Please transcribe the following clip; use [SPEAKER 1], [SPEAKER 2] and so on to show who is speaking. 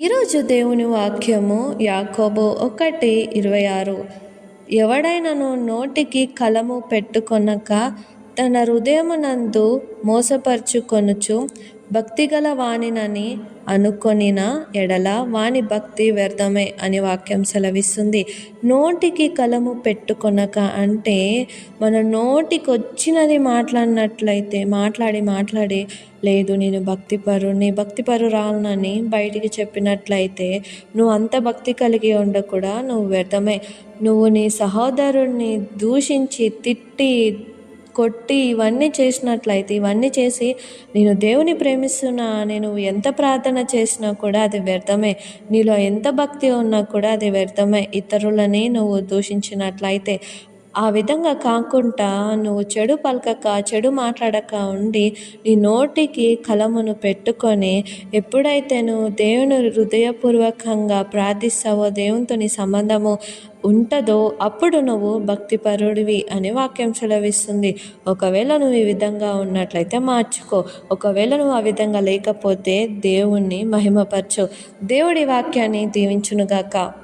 [SPEAKER 1] ఈరోజు దేవుని వాక్యము యాకోబు ఒకటి ఇరవై ఆరు. ఎవడైనను నోటికి కలము పెట్టుకొనక తన హృదయమునందు మోసపరుచుకొనుచు భక్తిగల వాణినని అనుకొనిన ఎడల వాణి భక్తి వ్యర్థమే అని వాక్యం సెలవిస్తుంది. నోటికి కలము పెట్టుకొనక అంటే మన నోటికి వచ్చినది మాట్లాడినట్లయితే మాట్లాడి మాట్లాడి లేదు నేను భక్తిపరుని భక్తిపరురాలనని బయటికి చెప్పినట్లయితే నువ్వు అంత భక్తి కలిగి ఉండకూడా నువ్వు వ్యర్థమే. నువ్వు నీ సహోదరుణ్ణి దూషించి తిట్టి కొట్టి ఇవన్నీ చేసినట్లయితే ఇవన్నీ చేసి నేను దేవుని ప్రేమిస్తున్నా నేను ఎంత ప్రార్థన చేసినా కూడా అది వ్యర్థమే. నీలో ఎంత భక్తి ఉన్నా కూడా అది వ్యర్థమే. ఇతరులని నువ్వు దూషించినట్లయితే ఆ విధంగా కాకుండా నువ్వు చెడు పలకక చెడు మాట్లాడక ఉండి నీ నోటికి కలమును పెట్టుకొని ఎప్పుడైతే నువ్వు దేవుని హృదయపూర్వకంగా ప్రార్థిస్తావో దేవునితో నీ సంబంధము ఉంటుందో అప్పుడు నువ్వు భక్తిపరుడివి అని వాక్యం సెలవిస్తుంది. ఒకవేళ నువ్వు ఈ విధంగా ఉన్నట్లయితే మార్చుకో. ఒకవేళ నువ్వు ఆ విధంగా లేకపోతే దేవుణ్ణి మహిమపరచు. దేవుడి వాక్యాన్ని దీవించునుగాక.